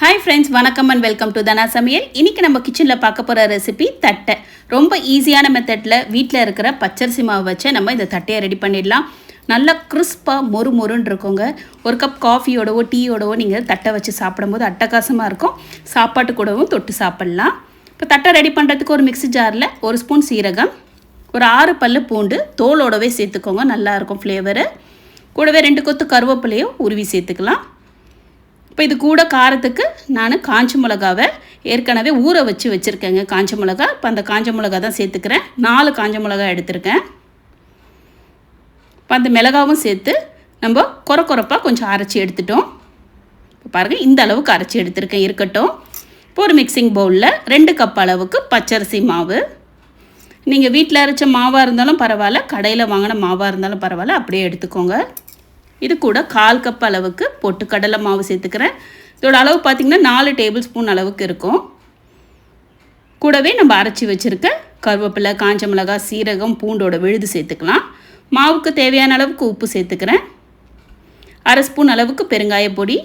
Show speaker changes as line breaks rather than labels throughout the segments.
Hi friends வணக்கம் and welcome to Dhana Samayal இன்றைக்கி நம்ம கிச்சனில் பார்க்க போகிற ரெசிபி தட்டை. ரொம்ப ஈஸியான மெத்தடில் வீட்டில் இருக்கிற பச்சரிசி மாவு வச்சு நம்ம இந்த தட்டையை ரெடி பண்ணிடலாம். நல்லா கிறிஸ்பாக மொறு மொறுன்னு இருக்குங்க. ஒரு கப் காஃபியோடவோ டீயோடவோ நீங்கள் தட்டை வச்சு சாப்பிடும்போது அட்டகாசமாக இருக்கும். சாப்பாட்டு கூடவும் தொட்டு சாப்பிட்லாம். இப்போ தட்டை ரெடி பண்ணுறதுக்கு ஒரு மிக்ஸி ஜாரில் ஒரு ஸ்பூன் சீரகம் ஒரு ஆறு பல்லு பூண்டு தோலோடவே சேர்த்துக்கோங்க. நல்லாயிருக்கும் ஃப்ளேவரு கூடவே ரெண்டு கொத்து கருவேப்பிலையும் உருவி சேர்த்துக்கலாம். இப்போ இது கூட காரத்துக்கு நான் காஞ்ச மிளகாவை ஏற்கனவே ஊற வச்சு வச்சுருக்கேங்க. காஞ்ச மிளகா. இப்போ அந்த காஞ்ச மிளகா தான் சேர்த்துக்கிறேன். நாலு காஞ்ச மிளகா எடுத்திருக்கேன். இப்போ அந்த மிளகாவும் சேர்த்து நம்ம குறை குறைப்பாக கொஞ்சம் அரைச்சி எடுத்துட்டோம். இப்போ பாருங்கள் இந்த அளவுக்கு அரைச்சி எடுத்திருக்கேன். இருக்கட்டும். இப்போ ஒரு மிக்சிங் பவுலில் ரெண்டு கப் அளவுக்கு பச்சரிசி மாவு. நீங்கள் வீட்டில் அரைச்ச மாவாக இருந்தாலும் பரவாயில்ல. கடையில் வாங்கின மாவாக இருந்தாலும் பரவாயில்ல. அப்படியே எடுத்துக்கோங்க. இது கூட கால் கப் அளவுக்கு பொட்டு கடலை மாவு சேர்த்துக்கிறேன். இதோட அளவு பார்த்திங்கன்னா நாலு டேபிள் ஸ்பூன் அளவுக்கு இருக்கும். கூடவே நம்ம அரைச்சி வச்சுருக்க கருவேப்பிலை காஞ்ச மிளகாய் சீரகம் பூண்டோட விழுது சேர்த்துக்கலாம். மாவுக்கு தேவையான அளவுக்கு உப்பு சேர்த்துக்கிறேன். அரை ஸ்பூன் அளவுக்கு பெருங்காய பொடி.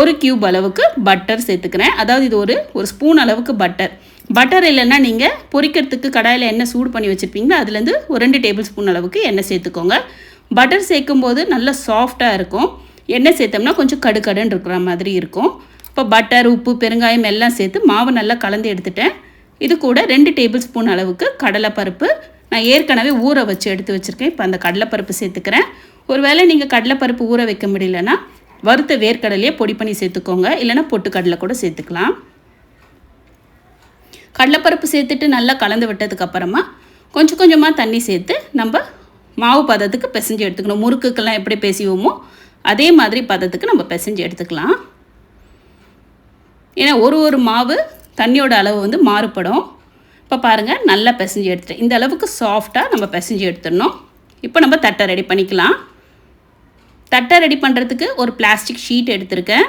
ஒரு க்யூப் அளவுக்கு பட்டர் சேர்த்துக்கிறேன். அதாவது இது ஒரு ஒரு ஸ்பூன் அளவுக்கு பட்டர் பட்டர் இல்லைன்னா நீங்கள் பொரிக்கிறதுக்கு கடாயில் எண்ணெய் சூடு பண்ணி வச்சுருப்பீங்களா? அதுலேருந்து ஒரு ரெண்டு டேபிள் ஸ்பூன் அளவுக்கு எண்ணெய் சேர்த்துக்கோங்க. பட்டர் சேர்க்கும் போது நல்லா சாஃப்டாக இருக்கும். எண்ணெய் சேர்த்தோம்னா கொஞ்சம் கடுக்கடுன்னு இருக்கிற மாதிரி இருக்கும். இப்போ பட்டர் உப்பு பெருங்காயம் எல்லாம் சேர்த்து மாவு நல்லா கலந்து எடுத்துட்டேன். இது கூட ரெண்டு டேபிள் ஸ்பூன் அளவுக்கு கடலைப்பருப்பு. நான் ஏற்கனவே ஊற வச்சு எடுத்து வச்சுருக்கேன். இப்போ அந்த கடலைப்பருப்பு சேர்த்துக்கிறேன். ஒருவேளை நீங்கள் கடலைப்பருப்பு ஊற வைக்க முடியலன்னா வறுத்த வேர்க்கடலையே பொடி பண்ணி சேர்த்துக்கோங்க. இல்லைனா பொட்டுக்கடலை கூட சேர்த்துக்கலாம். கடலைப்பருப்பு சேர்த்துட்டு நல்லா கலந்து விட்டதுக்கப்புறமா கொஞ்சம் கொஞ்சமாக தண்ணி சேர்த்து நம்ம மாவு பதத்துக்கு பிசைஞ்சு எடுத்துக்கணும். முறுக்குக்கெல்லாம் எப்படி பேசிவோமோ அதே மாதிரி பதத்துக்கு நம்ம பிசைஞ்சு எடுத்துக்கலாம். ஏன்னா ஒரு ஒரு மாவு தண்ணியோட அளவு வந்து மாறுபடும். இப்போ பாருங்கள் நல்லா பிசைஞ்சு எடுத்துட்டேன். இந்த அளவுக்கு சாஃப்டாக நம்ம பிசைஞ்சு எடுத்துடணும். இப்போ நம்ம தட்டை ரெடி பண்ணிக்கலாம். தட்டை ரெடி பண்ணுறதுக்கு ஒரு பிளாஸ்டிக் ஷீட் எடுத்திருக்கேன்.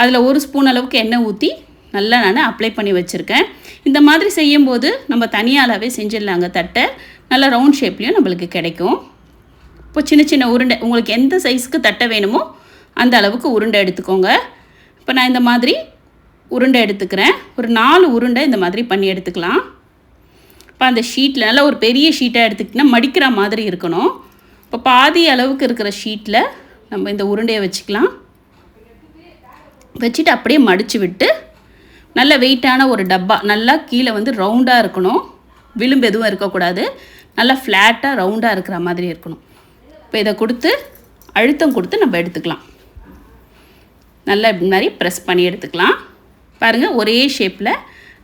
அதில் ஒரு ஸ்பூன் அளவுக்கு எண்ணெய் ஊற்றி நல்லா நான் அப்ளை பண்ணி வச்சுருக்கேன். இந்த மாதிரி செய்யும்போது நம்ம தனியாலாகவே செஞ்சிடலாங்க தட்டை. நல்ல ரவுண்ட் ஷேப்லேயும் நம்மளுக்கு கிடைக்கும். இப்போ சின்ன சின்ன உருண்டை உங்களுக்கு எந்த சைஸ்க்கு தட்டை வேணுமோ அந்த அளவுக்கு உருண்டை எடுத்துக்கோங்க. இப்போ நான் இந்த மாதிரி உருண்டை எடுத்துக்கிறேன். ஒரு நாலு உருண்டை இந்த மாதிரி பண்ணி எடுத்துக்கலாம். இப்போ அந்த ஷீட்டில் நல்லா ஒரு பெரிய ஷீட்டாக எடுத்துக்கிட்டிங்கன்னா மடிக்கிற மாதிரி இருக்கணும். இப்போ பாதி அளவுக்கு இருக்கிற ஷீட்டில் நம்ம இந்த உருண்டையை வச்சுக்கலாம். வச்சுட்டு அப்படியே மடித்து விட்டு நல்ல வெயிட்டான ஒரு டப்பா நல்லா கீழே வந்து ரவுண்டாக இருக்கணும். விளிம்பு எதுவும் இருக்கக்கூடாது. நல்லா ஃப்ளாட்டாக ரவுண்டாக இருக்கிற மாதிரி இருக்கணும். இப்போ இதை கொடுத்து அழுத்தம் கொடுத்து நம்ம எடுத்துக்கலாம். நல்லா இப்படி மாதிரி ப்ரெஸ் பண்ணி எடுத்துக்கலாம். பாருங்கள் ஒரே ஷேப்பில்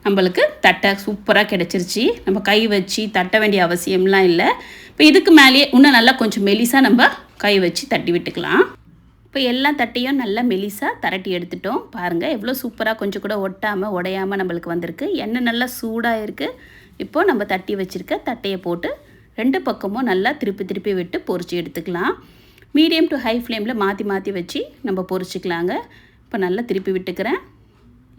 நம்மளுக்கு தட்டை சூப்பராக கிடச்சிருச்சு. நம்ம கை வச்சு தட்ட வேண்டிய அவசியம்லாம் இல்லை. இப்போ இதுக்கு மேலேயே இன்னும் நல்லா கொஞ்சம் மெலிசாக நம்ம கை வச்சு தட்டி விட்டுக்கலாம். இப்போ எல்லா தட்டையும் நல்லா மெலிசாக தரட்டி எடுத்துட்டோம். பாருங்கள் எவ்வளோ சூப்பராக கொஞ்சம் கூட ஒட்டாமல் உடையாமல் நம்மளுக்கு வந்திருக்கு. எண்ணெய் நல்லா சூடாக இருக்குது இப்போது நம்ம தட்டி வச்சுருக்க தட்டையை போட்டு ரெண்டு பக்கமும் நல்லா திருப்பி திருப்பி விட்டு பொரிச்சு எடுத்துக்கலாம். மீடியம் டு ஹை ஃப்ளேமில் மாற்றி மாற்றி வச்சு நம்ம பொரிச்சிக்கலாங்க இப்போ நல்லா திருப்பி விட்டுக்கிறேன்.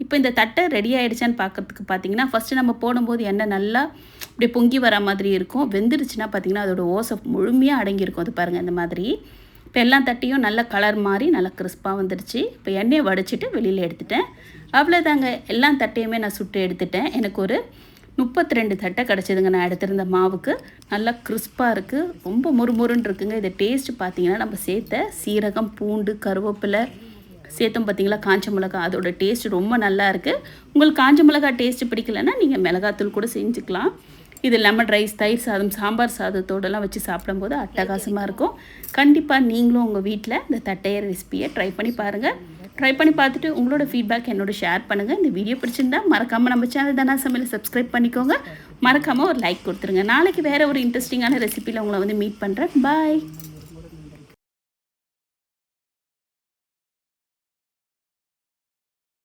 இப்போ இந்த தட்டை ரெடி ஆகிடுச்சான்னு பார்க்குறதுக்கு பார்த்தீங்கன்னா ஃபஸ்ட்டு நம்ம போடும்போது எண்ணெய் நல்லா இப்படி பொங்கி வர மாதிரி இருக்கும். வெந்துருச்சுன்னா பார்த்திங்கன்னா அதோட ஓசை முழுமையாக அடங்கியிருக்கும். அது பாருங்கள் இந்த மாதிரி. இப்போ எல்லா தட்டையும் நல்ல கலர் மாதிரி நல்லா கிறிஸ்பாக வந்துடுச்சு இப்போ எண்ணெயை வடிச்சிட்டு வெளியில் எடுத்துட்டேன். அவ்வளோதாங்க எல்லா தட்டையுமே நான் சுட்டு எடுத்துட்டேன். எனக்கு ஒரு முப்பத்தி ரெண்டு தட்டை கிடச்சிதுங்க. நான் எடுத்திருந்த மாவுக்கு நல்லா கிறிஸ்பாக இருக்குது ரொம்ப முறுமுறுன்னு இருக்குங்க. இதை டேஸ்ட் பார்த்தீங்கன்னா நம்ம சேர்த்த சீரகம் பூண்டு கருவேப்பிலை சேர்த்தோம் பார்த்தீங்களா? காஞ்ச மிளகா அதோட டேஸ்ட் ரொம்ப நல்லா இருக்குது உங்களுக்கு காஞ்ச மிளகா டேஸ்ட் பிடிக்கலன்னா நீங்கள் மிளகாத்தூள் கூட செஞ்சுக்கலாம். இது லெமன் ரைஸ் தயிர் சாதம் சாம்பார் சாதத்தோடலாம் வச்சு சாப்பிடும்போது அட்டகாசமாக இருக்கும். கண்டிப்பாக நீங்களும் உங்கள் வீட்டில் இந்த தட்டையர் ரெசிபியை ட்ரை பண்ணி பாருங்கள் ட்ரை பண்ணி பார்த்துட்டு உங்களோட ஃபீட்பேக் என்னோட ஷேர் பண்ணுங்கள் இந்த வீடியோ பிடிச்சிருந்தா மறக்காமல் நம்ம சேனல் தானா சமையல் சப்ஸ்கிரைப் பண்ணிக்கோங்க. மறக்காமல் ஒரு லைக் கொடுத்துருங்க. நாளைக்கு வேறு ஒரு இன்ட்ரெஸ்டிங்கான ரெசிபியில் உங்களை வந்து மீட் பண்ணுறேன் பாய்